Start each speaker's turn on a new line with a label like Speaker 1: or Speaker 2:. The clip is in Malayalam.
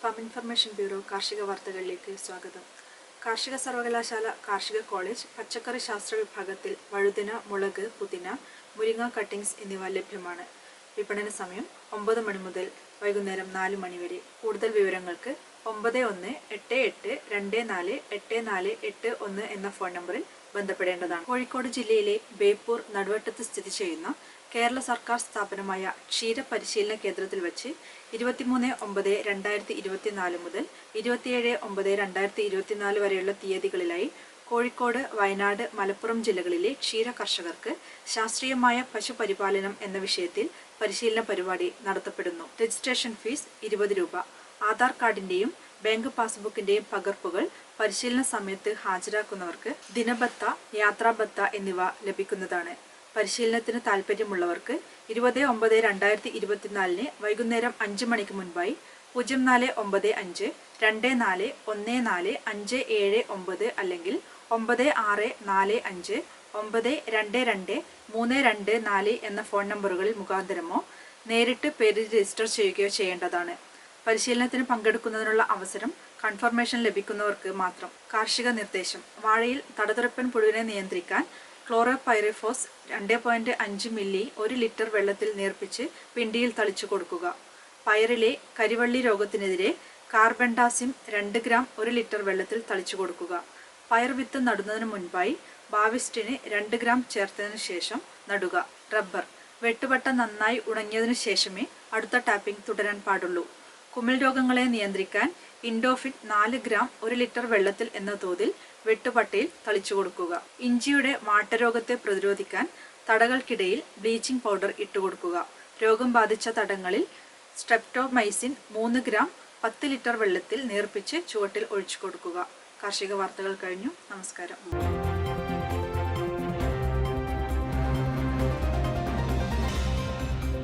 Speaker 1: ഫാം ഇൻഫർമേഷൻ ബ്യൂറോ കാർഷിക വാർത്തകളിലേക്ക് സ്വാഗതം. കാർഷിക സർവകലാശാല കാർഷിക കോളേജ് പച്ചക്കറി ശാസ്ത്ര വിഭാഗത്തിൽ വഴുതന മുളക് പുതിന മുരിങ്ങ കട്ടിങ്സ് എന്നിവ ലഭ്യമാണ്. വിപണന സമയം ഒമ്പത് മണി മുതൽ വൈകുന്നേരം നാല് മണി വരെ. കൂടുതൽ വിവരങ്ങൾക്ക് ഒമ്പത് ഒന്ന് എട്ട് എട്ട് രണ്ട് നാല് എട്ട് നാല് എട്ട് ഒന്ന് എന്ന ഫോൺ നമ്പറിൽ ബന്ധപ്പെടേണ്ടതാണ്. കോഴിക്കോട് ജില്ലയിലെ ബേപ്പൂർ നടുവട്ടത്ത് സ്ഥിതി ചെയ്യുന്ന കേരള സർക്കാർ സ്ഥാപനമായ ക്ഷീരപരിശീലന കേന്ദ്രത്തിൽ വെച്ച് ഇരുപത്തിമൂന്ന് ഒമ്പത് രണ്ടായിരത്തി ഇരുപത്തിനാല് മുതൽ ഇരുപത്തിയേഴ് ഒമ്പത് രണ്ടായിരത്തി ഇരുപത്തിനാല് വരെയുള്ള തീയതികളിലായി കോഴിക്കോട് വയനാട് മലപ്പുറം ജില്ലകളിലെ ക്ഷീര കർഷകർക്ക് ശാസ്ത്രീയമായ പശുപരിപാലനം എന്ന വിഷയത്തിൽ പരിശീലന പരിപാടി നടത്തപ്പെടുന്നു. രജിസ്ട്രേഷൻ ഫീസ് ഇരുപത് രൂപ. ആധാർ കാർഡിന്റെയും ബാങ്ക് പാസ്ബുക്കിന്റെയും പകർപ്പുകൾ പരിശീലന സമയത്ത് ഹാജരാക്കുന്നവർക്ക് ദിനബത്ത യാത്രാബത്ത എന്നിവ ലഭിക്കുന്നതാണ്. പരിശീലനത്തിന് താൽപ്പര്യമുള്ളവർക്ക് ഇരുപത് ഒമ്പത് രണ്ടായിരത്തി ഇരുപത്തിനാലിന് വൈകുന്നേരം അഞ്ച് മണിക്ക് മുൻപായി പൂജ്യം നാല് ഒമ്പത് അഞ്ച് രണ്ട് നാല് ഒന്ന് നാല് അഞ്ച് ഏഴ് ഒമ്പത് അല്ലെങ്കിൽ ഒമ്പത് ആറ് നാല് അഞ്ച് ഒമ്പത് രണ്ട് രണ്ട് മൂന്ന് രണ്ട് നാല് എന്ന ഫോൺ നമ്പറുകളിൽ മുഖാന്തരമോ നേരിട്ട് പേര് രജിസ്റ്റർ ചെയ്യുകയോ ചെയ്യേണ്ടതാണ്. പരിശീലനത്തിന് പങ്കെടുക്കുന്നതിനുള്ള അവസരം കൺഫർമേഷൻ ലഭിക്കുന്നവർക്ക് മാത്രം. കാർഷിക നിർദ്ദേശം. വാഴയിൽ തടതുറപ്പൻ പുഴുവിനെ നിയന്ത്രിക്കാൻ ക്ലോറോപൈറിഫോസ് രണ്ട് പോയിന്റ് അഞ്ച് മില്ലി ഒരു ലിറ്റർ വെള്ളത്തിൽ നേർപ്പിച്ച് പിണ്ടിയിൽ തളിച്ചു കൊടുക്കുക. പയറിലെ കരിവള്ളി രോഗത്തിനെതിരെ കാർബൻഡാസിം രണ്ട് ഗ്രാം ഒരു ലിറ്റർ വെള്ളത്തിൽ തളിച്ചു കൊടുക്കുക. പയർ വിത്ത് നടുന്നതിന് മുൻപായി ബാവിസ്റ്റിന് രണ്ട് ഗ്രാം ചേർത്തതിന് ശേഷം നടുക. റബ്ബർ. വെട്ടുപട്ട നന്നായി ഉണങ്ങിയതിനു ശേഷമേ അടുത്ത ടാപ്പിംഗ് തുടരാൻ പാടുള്ളൂ. കുമിൾ രോഗങ്ങളെ നിയന്ത്രിക്കാൻ ഇൻഡോഫിൻ നാല് ഗ്രാം ഒരു ലിറ്റർ വെള്ളത്തിൽ എന്ന തോതിൽ വെട്ടുപട്ടയിൽ തളിച്ചു കൊടുക്കുക. ഇഞ്ചിയുടെ വാട്ടരോഗത്തെ പ്രതിരോധിക്കാൻ തടകൾക്കിടയിൽ ബ്ലീച്ചിംഗ് പൗഡർ ഇട്ടുകൊടുക്കുക രോഗം ബാധിച്ച തടങ്ങളിൽ സ്ട്രെപ്റ്റോമൈസിൻ മൂന്ന് ഗ്രാം പത്ത് ലിറ്റർ വെള്ളത്തിൽ നേർപ്പിച്ച് ചുവട്ടിൽ ഒഴിച്ചു കൊടുക്കുക. കാർഷിക വാർത്തകൾ കഴിഞ്ഞു. നമസ്കാരം.